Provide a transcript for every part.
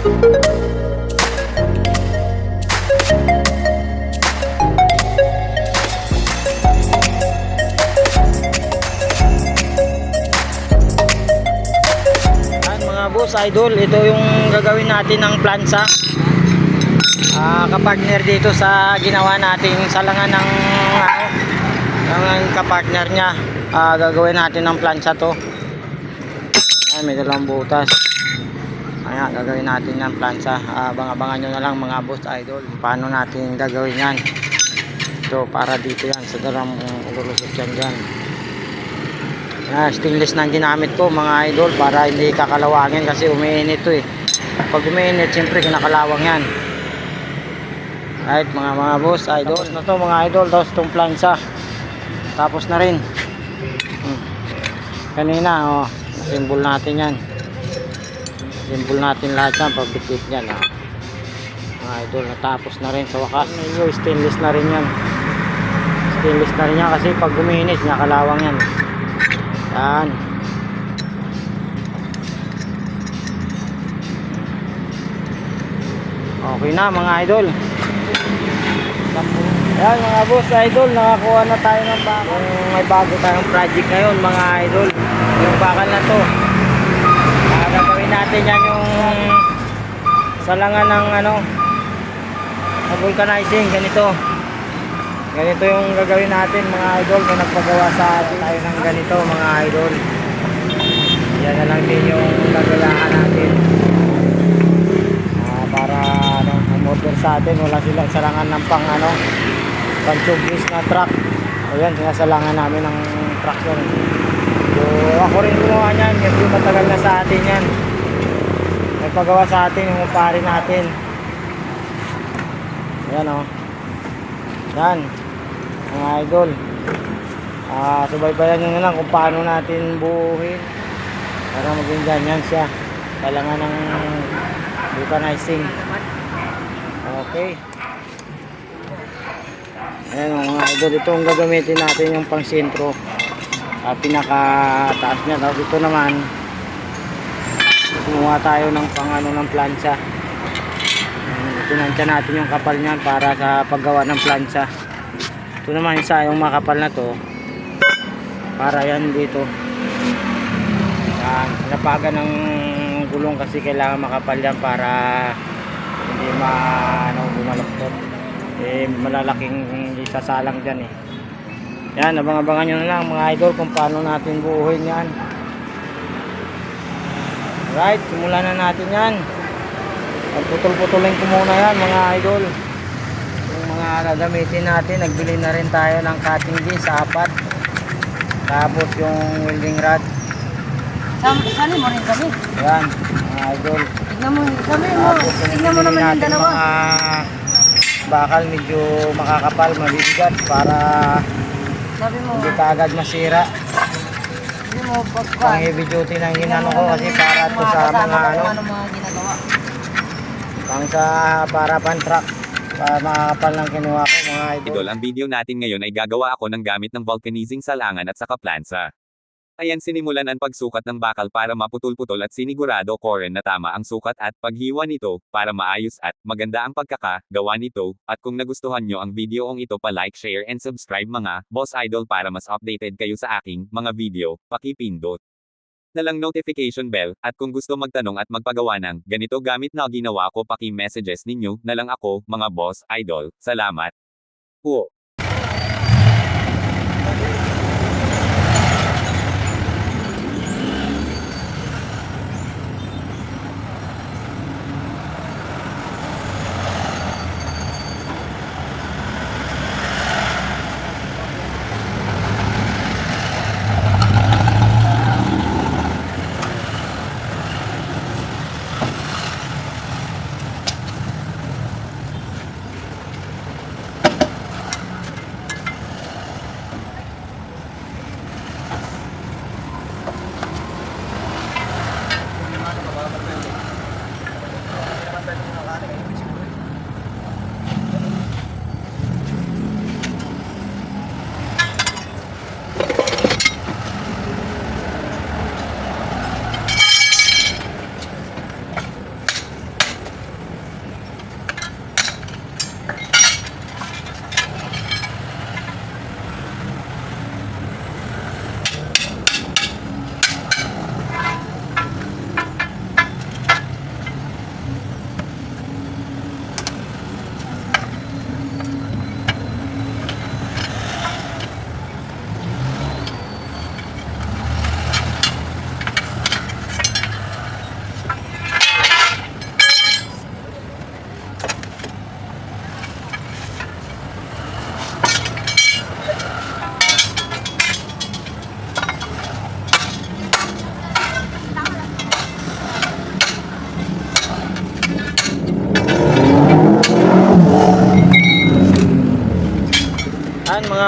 Boss idol, ito yung gagawin natin ng plansa. Ah, kapartner dito sa ginawa nating salangan ng ano, ng kapartner niya. Ah, gagawin natin ng plansa to. Ay, may dalang butas. Ayan, gagawin natin ng plansa. Ah, abangan nyo na lang mga boss idol. Paano natin gagawin yan. So, para dito yan. Sa dalang ululusot yan dyan. Ah, stainless na ginamit ko mga idol para hindi kakalawangin kasi umiinit to eh. Pag umiinit, siyempre kinakalawang yan. Right, mga mga boss, idol. Tapos na to mga idol, tapos itong plansa. Tapos na rin. Hmm. Kanina, oh, simbol natin yan. Simbol natin lahat yan, pagbitit yan. Oh. Mga idol, natapos na rin sa wakas. Medyo stainless na rin yan. Stainless na rin yan kasi pag umiinit, kinakalawang yan. Yan. Okay na mga idol. Yan mga boss idol, nakakuha na tayo ng. Yung may bago tayong project ngayon mga idol. Yung bakal na to. Natin yan yung salangan ng ano na vulcanizing ganito. Ganito yung gagawin natin mga idol. May nagpagawa sa atin tayo ng ganito mga idol. Yan na lang din yung gagawaan natin. Ah, para ano, motor sa atin wala silang salangan ng pang ano pang tubeless na truck. Ayan, sinasalangan namin ng truck yun. So, ako rin gumawa niyan. Medyo matagal na sa atin yan. Pagawa sa atin yung pare natin. Ayan o. Oh. Yan. Mga idol. Ah, subaybayan nyo na lang kung paano natin buuhin. Para maging ganyan siya. Kailangan ng vulcanizing. Okay. Ayan o, mga idol. Ito ang gagamitin natin yung pang sentro. Ah, pinaka taas niya. Tapos ito naman. Kumuha tayo ng pang ano ng plancha. Pinansya natin yung kapal niyan para sa paggawa ng plancha. Ito naman isa yung makapal na to. Para yan dito. Yan, napagan ng gulong kasi kailangan makapal yan para hindi ma ano, bumaloktot. Eh malalaking isasalang diyan eh. Yan, abang-abangan nyo na lang mga idol kung paano natin buuhin yan. Right, simulan na natin yan. Pagputol-putulin ko muna yan mga idol. Yung mga gagamitin natin, nagbili na rin tayo ng cutting disc, apat. Tapos yung welding rod. Sam- Sali mo rin kami. Yan, mga idol. Tignan mo, sabi mo, Tapos tignan mo naman yung dalawa. Mga bakal medyo makakapal, mabibigat para Sabi mo, hindi kaagad masira. Mo, Pang pagka. heavy duty na yung ginano ko kasi para to sa mga ano, ano pang sa para pan truck. Para makakapal ng kinuha ko mga idol. Idol, ang video natin ngayon ay gagawa ako ng gamit ng vulcanizing salangan at saka plansa. Ayan sinimulan ang pagsukat ng bakal para maputol-putol at sinigurado koren na tama ang sukat at paghiwa nito, para maayos at maganda ang pagkakagawa nito, at kung nagustuhan nyo ang video ong ito pa like, share and subscribe mga boss idol para mas updated kayo sa aking mga video, pakipindot na lang notification bell, at kung gusto magtanong at magpagawa ng ganito gamit na ginawa ko paki-messages ninyo na lang ako, mga boss, idol, salamat. Po.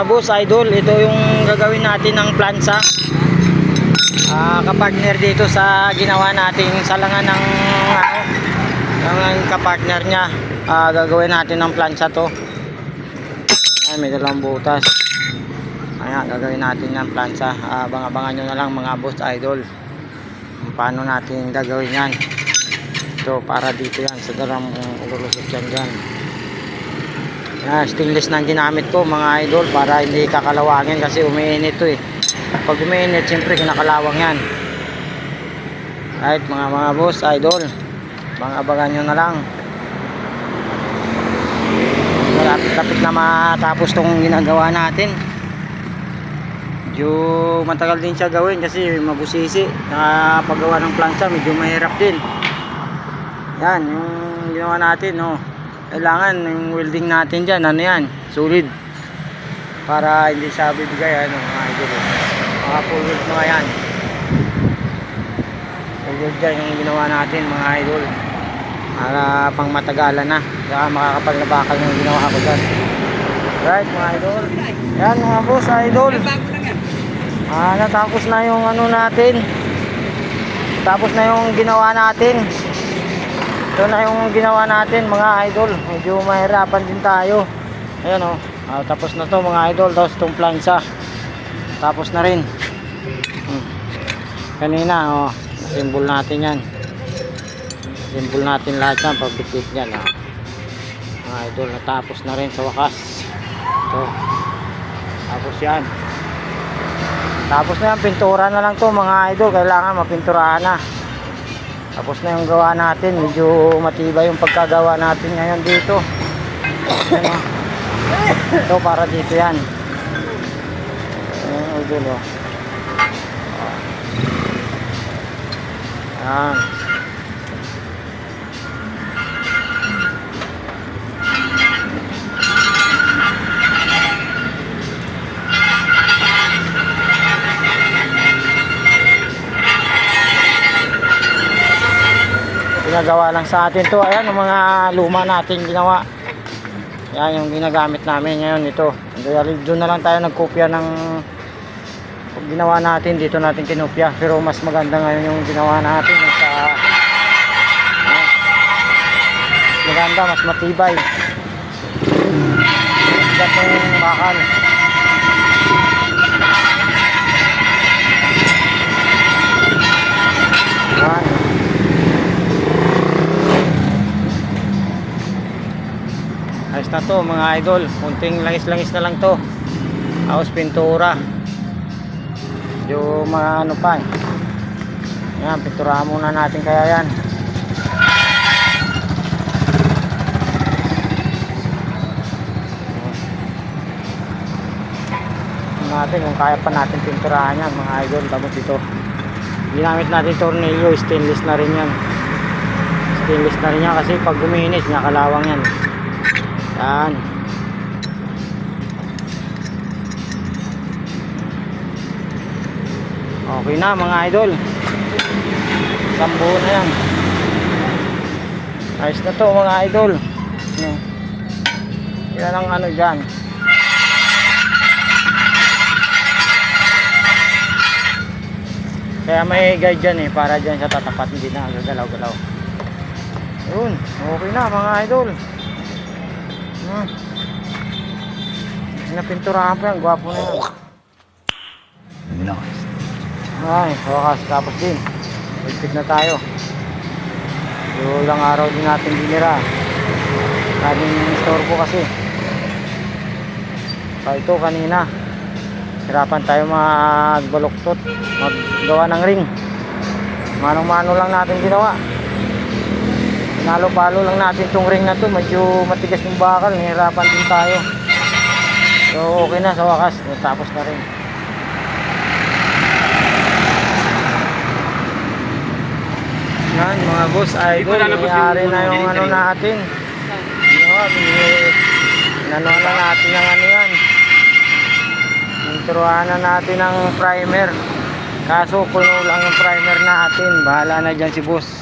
Boss, idol, ito yung gagawin natin ng plansa. Ah, kapartner dito sa ginawa nating salangan ng ano, ng kapartner niya. Ah, gagawin natin ng plansa to. Ay, may dalawang butas. Ayan, gagawin natin ng plansa. Ah, Abang-abangan nyo na lang mga boss, idol. Paano natin gagawin yan. Ito, para dito yan. Sa daram ululusot yan dyan. Yan, stainless na ginamit ko mga idol para hindi kakalawangin kasi umiinit to eh. Pag umiinit, siyempre kinakalawang yan. Right, mga mga boss, idol. Mga abangan nyo na lang. Lapit-lapit na matapos tong ginagawa natin. Medyo matagal din siya gawin kasi mabusisi. Nakapagawa ng plancha, medyo mahirap din. Yan, yung ginawa natin, no. Kailangan yung welding natin dyan, ano yan, solid. Para hindi siya bibigay, ano, mga idol. Mga full weld mga yan. Full weld dyan yung ginawa natin, mga idol. Para pang matagalan na. Saka makakapal na bakal yung ginawa ko dyan. Right, mga idol. Yan, mga boss, idol. Ah, natapos na yung ano natin. Tapos na yung ginawa natin. Ito na yung ginawa natin mga idol. Medyo mahirapan din tayo. Ayan o. Oh. Ah, tapos na to mga idol. Tapos itong plansa. Tapos na rin. Hmm. Kanina o. Oh. Simbol natin yan. Simbol natin lahat yan. Pagbitit yan. Oh. Mga idol. Natapos na rin sa wakas. Ito. Tapos yan. Tapos na yan. Pintura na lang to mga idol. Kailangan mapinturahan na. Tapos na yung gawa natin. Medyo matibay yung pagkagawa natin ngayon dito. Ito para dito yan. Ayan o dulo. Ayan. Ginagawa lang sa atin to. Ayan ang mga luma natin ginawa. Yan yung ginagamit namin ngayon ito. Dahil doon na lang tayo nagkopya ng ginawa natin dito natin kinopya. Pero mas maganda ngayon yung ginawa natin sa Ayan. mas maganda, mas matibay. Yung bakal. Yan. Na to mga idol. Kunting langis-langis na lang to. Tapos pintura. Medyo maano pa eh. Yan, pinturahan muna natin kaya yan. Natin kung kaya pa natin pinturahan yan mga idol. Tapos ito. Ginamit natin tornilyo. Stainless na rin yan. Stainless na rin yan kasi pag guminit, nakalawang yan. Yan. Okay na mga idol. Sambo na yan. Ayos na to mga idol. Yan. Yan ang ano dyan. Kaya may guide dyan eh. Para dyan sa tatapat. Hindi na gagalaw-galaw. Yun. Okay na mga idol. Hmm. Napinturahan pa yan, gwapo na yan. Nice. Ay, sa wakas, tapos din. Ligpit na tayo. So, ilang araw din natin binira. Kaming store po kasi. So, ito kanina. Hirapan tayo magbaluktot. Maggawa ng ring. Manong-mano lang natin ginawa. Nalo-palo lang natin tong ring na to. Medyo matigas yung bakal. Nahirapan din tayo. So okay na sa wakas. Tapos na rin. Yan mga boss idol. Nangyari na yung ano natin. Yan. Inano na natin ng ano yan. Introhan na natin ng primer. Kaso puno lang yung primer natin. Bahala na dyan si boss ang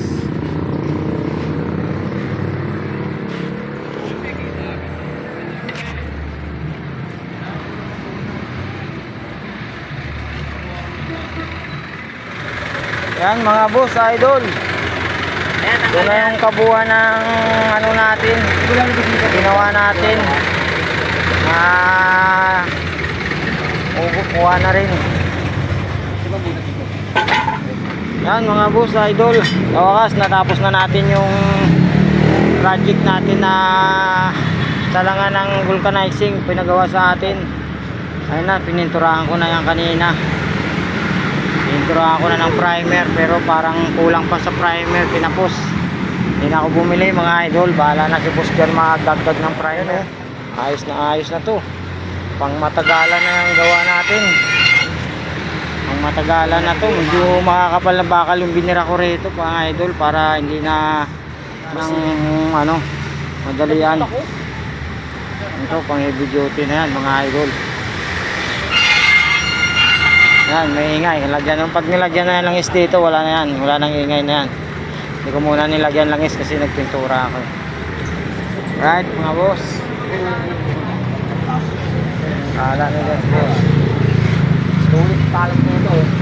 Yan mga boss, idol. Ito na yung kabuuan ng ano natin. Ginawa natin. Ah, kukuha na rin. Yan mga boss, idol. Sa wakas, natapos na natin yung project natin na talangan ng vulcanizing pinagawa sa atin. Ayun na, pininturahan ko na yan kanina. Pininturahan ko na ng primer pero parang kulang pa sa primer, pinapos. Hindi na ako bumili mga idol. Bahala na si Boss John magdagdag ng primer. Ayos na ayos na to. Pang matagalan na yung gawa natin. Pang matagalan na to. Medyo makakapal na bakal yung binira ko rito mga idol para hindi na ng ano madalian. Ito pang heavy duty na yan mga idol. Yan, may ingay. Lagyan, pag nilagyan na yan ng is dito, wala na yan. Wala nang ingay na yan. Hindi ko muna nilagyan lang is kasi nagpintura ako. Right, mga boss. Kala nila boss. Sulit talang dito.